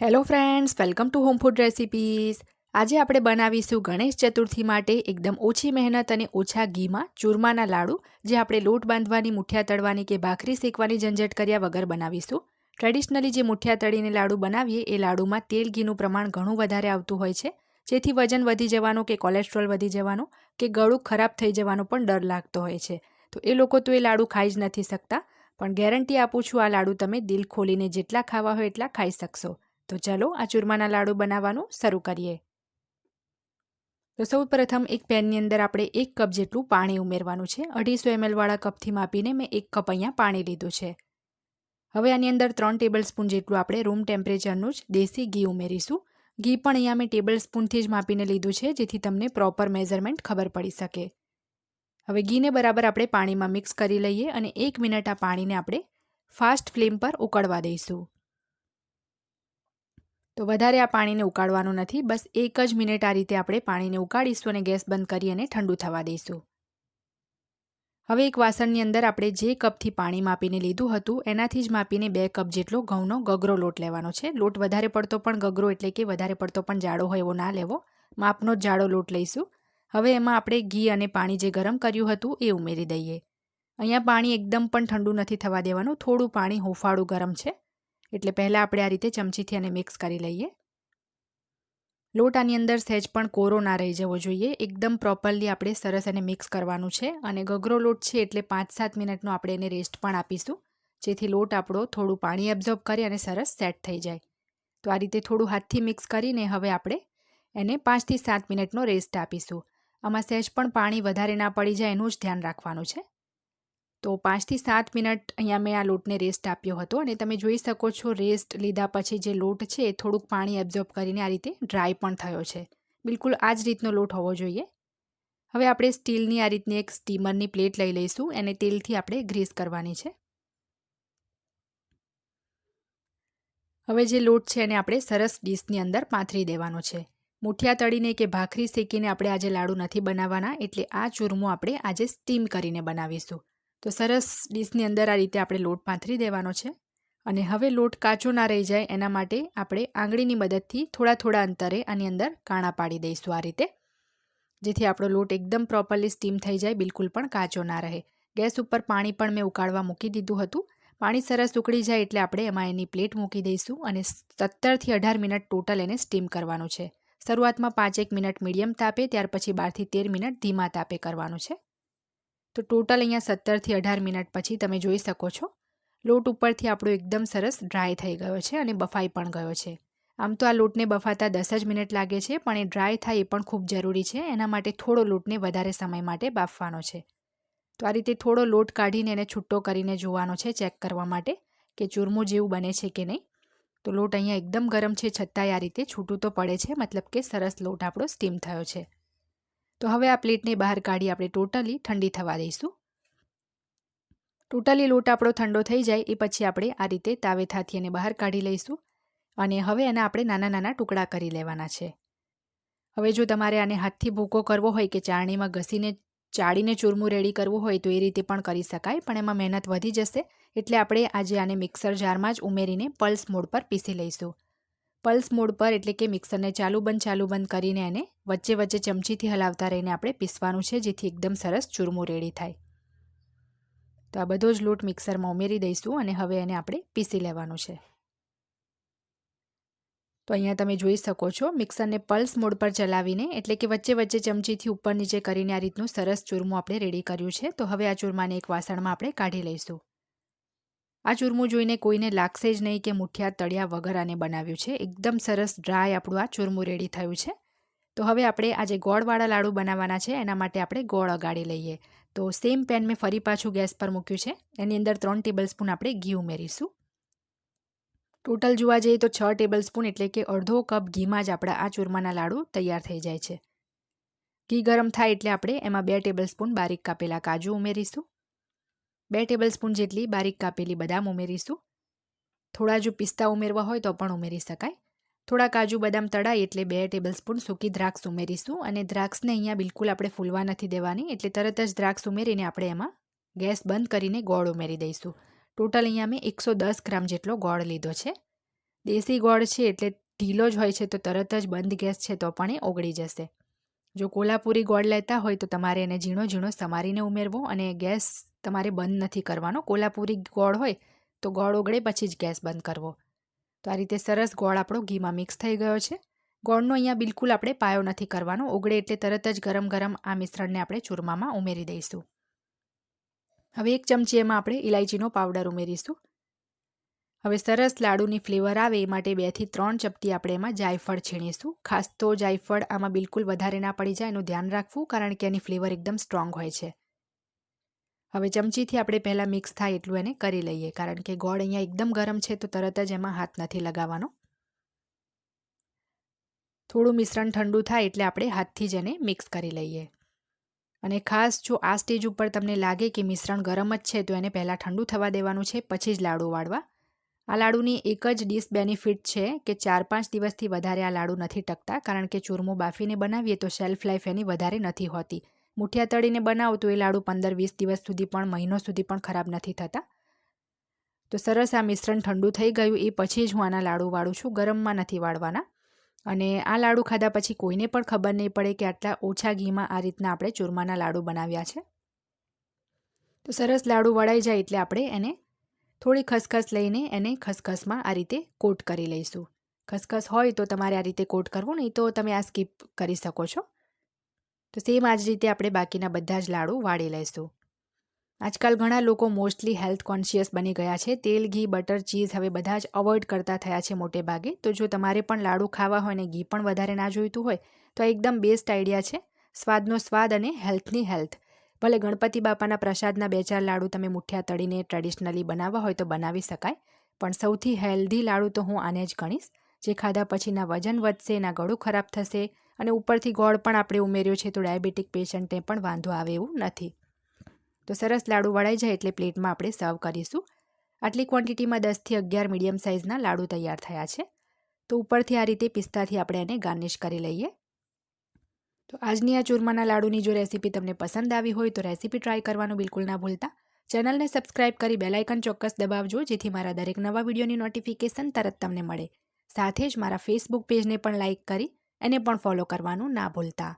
Hello friends welcome to home food recipes આજે આપણે બનાવીશું ગણેશ ચતુર્થી માટે એકદમ ઓછી મહેનત અને ઓછા ઘીમાં ચૂરમાના લાડુ, જે આપણે લોટ બાંધવાની, મુઠિયા તળવાની કે ભાખરી શેકવાની ઝંઝટ કર્યા વગર બનાવીશું. ટ્રેડિશનલી જે મુઠિયા તળીને લાડુ બનાવીએ, એ લાડુમાં તેલ ઘીનું પ્રમાણ ઘણું વધારે આવતું હોય છે. જેથી વજન વધી જવાનો કે કોલેસ્ટ્રોલ વધી જવાનો કે ગળું ખરાબ થઈ જવાનો પણ ડર લાગતો હોય છે. તો એ લોકો તો એ લાડુ ખાઈ જ નથી શકતા. પણ ગેરંટી આપું છું, આ લાડુ તમે દિલ ખોલીને જેટલા ખાવા હોય એટલા ખાઈ શકશો. તો ચાલો આ ચૂરમાના લાડુ બનાવવાનું શરૂ કરીએ. તો સૌ પ્રથમ એક પેનની અંદર આપણે એક કપ જેટલું પાણી ઉમેરવાનું છે. અઢીસો એમએલવાળા કપથી માપીને મેં એક કપ અહીંયા પાણી લીધું છે. હવે આની અંદર ત્રણ ટેબલ સ્પૂન જેટલું આપણે રૂમ ટેમ્પરેચરનું જ દેશી ઘી ઉમેરીશું. ઘી પણ અહીંયા મેં ટેબલ સ્પૂનથી જ માપીને લીધું છે, જેથી તમને પ્રોપર મેઝરમેન્ટ ખબર પડી શકે. હવે ઘીને બરાબર આપણે પાણીમાં મિક્સ કરી લઈએ અને એક મિનિટ આ પાણીને આપણે ફાસ્ટ ફ્લેમ પર ઉકળવા દઈશું. તો વધારે આ પાણીને ઉકાળવાનું નથી, બસ એક જ મિનિટ આ રીતે આપણે પાણીને ઉકાળીશું અને ગેસ બંધ કરી અને ઠંડુ થવા દઈશું. હવે એક વાસણની અંદર આપણે જે કપથી પાણી માપીને લીધું હતું, એનાથી જ માપીને બે કપ જેટલો ઘઉંનો ગગરો લોટ લેવાનો છે. લોટ વધારે પડતો પણ ગગરો એટલે કે વધારે પડતો પણ જાડો હોય એવો ના લેવો. માપનો જ જાડો લોટ લઈશું. હવે એમાં આપણે ઘી અને પાણી જે ગરમ કર્યું હતું એ ઉમેરી દઈએ. અહીંયા પાણી એકદમ પણ ઠંડુ નથી થવા દેવાનું. થોડું પાણી હુંફાળું ગરમ છે. એટલે પહેલાં આપણે આ રીતે ચમચીથી એને મિક્સ કરી લઈએ. લોટ આની અંદર સહેજ પણ કોરો ના રહી જવો જોઈએ. એકદમ પ્રોપરલી આપણે સરસ એને મિક્સ કરવાનું છે અને ગગરો લોટ છે એટલે પાંચ સાત મિનિટનો આપણે એને રેસ્ટ પણ આપીશું. જેથી લોટ આપણો થોડું પાણી એબ્ઝોર્બ કરી અને સરસ સેટ થઈ જાય. તો આ રીતે થોડું હાથથી મિક્સ કરીને હવે આપણે એને પાંચથી સાત મિનિટનો રેસ્ટ આપીશું. આમાં સહેજ પણ પાણી વધારે ના પડી જાય એનું જ ધ્યાન રાખવાનું છે. તો પાંચથી સાત મિનિટ અહીંયા મેં આ લોટને રેસ્ટ આપ્યો હતો અને તમે જોઈ શકો છો રેસ્ટ લીધા પછી જે લોટ છે એ થોડુંક પાણી એબ્ઝોર્બ કરીને આ રીતે ડ્રાય પણ થયો છે. બિલકુલ આ જ રીતનો લોટ હોવો જોઈએ. હવે આપણે સ્ટીલની આ રીતની એક સ્ટીમરની પ્લેટ લઈ લઈશું. એને તેલથી આપણે ગ્રીસ કરવાની છે. હવે જે લોટ છે એને આપણે સરસ ડીશની અંદર પાથરી દેવાનો છે. મુઠિયા તળીને કે ભાખરી શેકીને આપણે આજે લાડુ નથી બનાવવાના, એટલે આ ચૂરમો આપણે આજે સ્ટીમ કરીને બનાવીશું. તો સરસ ડીશની અંદર આ રીતે આપણે લોટ પાથરી દેવાનો છે અને હવે લોટ કાચો ના રહી જાય એના માટે આપણે આંગળીની મદદથી થોડા થોડા અંતરે આની અંદર કાણા પાડી દઈશું આ રીતે. જેથી આપણો લોટ એકદમ પ્રોપરલી સ્ટીમ થઈ જાય, બિલકુલ પણ કાચો ના રહે. ગેસ ઉપર પાણી પણ મેં ઉકાળવા મૂકી દીધું હતું. પાણી સરસ ઉકળી જાય એટલે આપણે એમાં એની પ્લેટ મૂકી દઈશું અને સત્તરથી અઢાર મિનિટ ટોટલ એને સ્ટીમ કરવાનું છે. શરૂઆતમાં પાંચેક મિનિટ મીડિયમ તાપે, ત્યાર પછી બારથી તેર મિનિટ ધીમા તાપે કરવાનું છે. તો ટોટલ અહીંયા સત્તરથી અઢાર મિનિટ પછી તમે જોઈ શકો છો. લોટ ઉપરથી આપણો એકદમ સરસ ડ્રાય થઈ ગયો છે અને બફાઈ પણ ગયો છે. આમ તો આ લોટને બફાતા દસ જ મિનિટ લાગે છે, પણ એ ડ્રાય થાય એ પણ ખૂબ જરૂરી છે. એના માટે થોડો લોટને વધારે સમય માટે બાફવાનો છે. તો આ રીતે થોડો લોટ કાઢીને એને છૂટો કરીને જોવાનો છે, ચેક કરવા માટે કે ચૂરમું જેવું બને છે કે નહીં. તો લોટ અહીંયા એકદમ ગરમ છે, છતાંય આ રીતે છૂટું તો પડે છે, મતલબ કે સરસ લોટ આપણો સ્ટીમ થયો છે. તો હવે આ પ્લેટને બહાર કાઢી આપણે ટોટલી ઠંડી થવા દઈશું. ટોટલી લોટ આપણો ઠંડો થઈ જાય એ પછી આપણે આ રીતે તાવેથાથી એને બહાર કાઢી લઈશું અને હવે એના આપણે નાના નાના ટુકડા કરી લેવાના છે. હવે જો તમારે આને હાથથી ભૂકો કરવો હોય કે ચાળણીમાં ઘસીને, ચાળીને ચૂરમું રેડી કરવું હોય તો એ રીતે પણ કરી શકાય, પણ એમાં મહેનત વધી જશે એટલે આપણે આજે આને મિક્સર જારમાં જ ઉમેરીને પલ્સ મોડ પર પીસી લઈશું. પલ્સ મોડ પર એટલે કે મિક્સરને ચાલુ બંધ ચાલુ બંધ કરીને એને વચ્ચે વચ્ચે ચમચીથી હલાવતા રહીને આપણે પીસવાનું છે, જેથી એકદમ સરસ ચૂરમું રેડી થાય. તો આ બધો જ લોટ મિક્સરમાં ઉમેરી દઈશું અને હવે એને આપણે પીસી લેવાનું છે. તો અહીંયા તમે જોઈ શકો છો, મિક્સરને પલ્સ મોડ પર ચલાવીને એટલે કે વચ્ચે વચ્ચે ચમચીથી ઉપર નીચે કરીને આ રીતનું સરસ ચૂરમું આપણે રેડી કર્યું છે. તો હવે આ ચૂરમાને એક વાસણમાં આપણે કાઢી લઈશું. આ ચૂરમું જોઈને કોઈને લાગશે જ નહીં કે મુઠિયા તળિયા વગર આને બનાવ્યું છે. એકદમ સરસ ડ્રાય આપણું આ ચૂરમું રેડી થયું છે. તો હવે આપણે આ જે ગોળવાળા લાડુ બનાવવાના છે, એના માટે આપણે ગોળ અગાડી લઈએ. તો સેમ પેન મેં ફરી પાછું ગેસ પર મૂક્યું છે. એની અંદર ત્રણ ટેબલ સ્પૂન આપણે ઘી ઉમેરીશું. ટોટલ જોવા જઈએ તો છ ટેબલ સ્પૂન એટલે કે અડધો કપ ઘીમાં જ આપણા આ ચૂરમાના લાડુ તૈયાર થઈ જાય છે. ઘી ગરમ થાય એટલે આપણે એમાં બે ટેબલ સ્પૂન બારીક કાપેલા કાજુ ઉમેરીશું. બે ટેબલ સ્પૂન જેટલી બારીક કાપેલી બદામ ઉમેરીશું. થોડા જો પિસ્તા ઉમેરવા હોય તો પણ ઉમેરી શકાય. થોડા કાજુ બદામ તળાય એટલે બે ટેબલ સ્પૂન સૂકી દ્રાક્ષ ઉમેરીશું અને દ્રાક્ષને અહીંયા બિલકુલ આપણે ફૂલવા નથી દેવાની એટલે તરત જ દ્રાક્ષ ઉમેરીને આપણે એમાં ગેસ બંધ કરીને ગોળ ઉમેરી દઈશું. ટોટલ અહીંયા મેં એકસો દસ ગ્રામ જેટલો ગોળ લીધો છે. દેશી ગોળ છે એટલે ઢીલો જ હોય છે તો તરત જ બંધ ગેસ છે તો પણ એ ઓગળી જશે. જો કોલ્હાપુરી ગોળ લેતા હોય તો તમારે એને ઝીણો ઝીણો સમારીને ઉમેરવો અને ગેસ તમારે બંધ નથી કરવાનો. કોલ્હાપુરી ગોળ હોય તો ગોળ ઓગળે પછી જ ગેસ બંધ કરવો. તો આ રીતે સરસ ગોળ આપણો ઘીમાં મિક્સ થઈ ગયો છે. ગોળનો અહીંયા બિલકુલ આપણે પાયો નથી કરવાનો. ઓગળે એટલે તરત જ ગરમ ગરમ આ મિશ્રણને આપણે ચૂરમામાં ઉમેરી દઈશું. હવે એક ચમચી એમાં આપણે ઇલાયચીનો પાવડર ઉમેરીશું. હવે સરસ લાડુની ફ્લેવર આવે એ માટે બેથી ત્રણ ચપટી આપણે એમાં જાયફળ છીણીશું. ખાસ તો જાયફળ આમાં બિલકુલ વધારે ના પડી જાય એનું ધ્યાન રાખવું, કારણ કે એની ફ્લેવર એકદમ સ્ટ્રોંગ હોય છે. હવે ચમચીથી આપણે પહેલાં મિક્સ થાય એટલું એને કરી લઈએ, કારણ કે ગોળ અહીંયા એકદમ ગરમ છે તો તરત જ એમાં હાથ નથી લગાવવાનો. થોડું મિશ્રણ ઠંડુ થાય એટલે આપણે હાથથી જ એને મિક્સ કરી લઈએ. અને ખાસ જો આ સ્ટેજ ઉપર તમને લાગે કે મિશ્રણ ગરમ જ છે તો એને પહેલાં ઠંડુ થવા દેવાનું છે, પછી જ લાડુ વાળવા. આ લાડુની એક જ ડીશ બેનિફિટ છે કે ચાર પાંચ દિવસથી વધારે આ લાડુ નથી ટકતા, કારણ કે ચૂરમું બાફીને બનાવીએ તો શેલ્ફ લાઈફ એની વધારે નથી હોતી. મુઠિયા તળીને બનાવો તો એ લાડુ પંદર વીસ દિવસ સુધી પણ, મહિનો સુધી પણ ખરાબ નથી થતા. તો સરસ આ મિશ્રણ ઠંડુ થઈ ગયું, એ પછી જ હું આના લાડુ વાળું છું, ગરમમાં નથી વાળવાના. અને આ લાડુ ખાધા પછી કોઈને પણ ખબર નહીં પડે કે આટલા ઓછા ઘીમાં આ રીતના આપણે ચૂરમાના લાડુ બનાવ્યા છે. તો સરસ લાડુ વળાઈ જાય એટલે આપણે એને થોડી ખસખસ લઈને એને ખસખસમાં આ રીતે કોટ કરી લઈશું. ખસખસ હોય તો તમારે આ રીતે કોટ કરવું, નહીં તો તમે આ સ્કીપ કરી શકો છો. તો સેમ આ જ રીતે આપણે બાકીના બધા જ લાડુ વાળી લઈશું. આજકાલ ઘણા લોકો મોસ્ટલી હેલ્થ કોન્શિયસ બની ગયા છે. તેલ, ઘી, બટર, ચીઝ હવે બધા જ અવોઇડ કરતા થયા છે મોટે ભાગે. તો જો તમારે પણ લાડુ ખાવા હોય ને ઘી પણ વધારે ના જોઈતું હોય, તો આ એકદમ બેસ્ટ આઈડિયા છે. સ્વાદનો સ્વાદ અને હેલ્થની હેલ્થ. ભલે ગણપતિ બાપાના પ્રસાદના બે ચાર લાડુ તમે મુઠ્ઠિયા તળીને ટ્રેડિશનલી બનાવવા હોય તો બનાવી શકાય, પણ સૌથી હેલ્ધી લાડુ તો હું આને જ ગણીશ. જે ખાધા પછીના વજન વધશે, એના ગળું ખરાબ થશે અને ઉપરથી ગોળ પણ આપણે ઉમેર્યો છે તો ડાયાબિટીક પેશન્ટને પણ વાંધો આવે એવું નથી. તો સરસ લાડુ વળાઈ જાય એટલે પ્લેટમાં આપણે સર્વ કરીશું. આટલી ક્વોન્ટિટીમાં દસથી અગિયાર મીડિયમ સાઇઝના લાડુ તૈયાર થયા છે. તો ઉપરથી આ રીતે પિસ્તાથી આપણે એને ગાર્નિશ કરી લઈએ. તો આજની આ ચૂરમાના લાડુની જો રેસીપી તમને પસંદ આવી હોય તો રેસીપી ટ્રાય કરવાનું બિલકુલ ના ભૂલતા. ચેનલને સબસ્ક્રાઇબ કરી બેલાઇકન ચોક્કસ દબાવજો, જેથી મારા દરેક નવા વિડીયોની નોટિફિકેશન તરત તમને મળે. સાથે જ મારા ફેસબુક પેજને પણ લાઇક કરી એને પણ ફોલો કરવાનું ના ભૂલતા.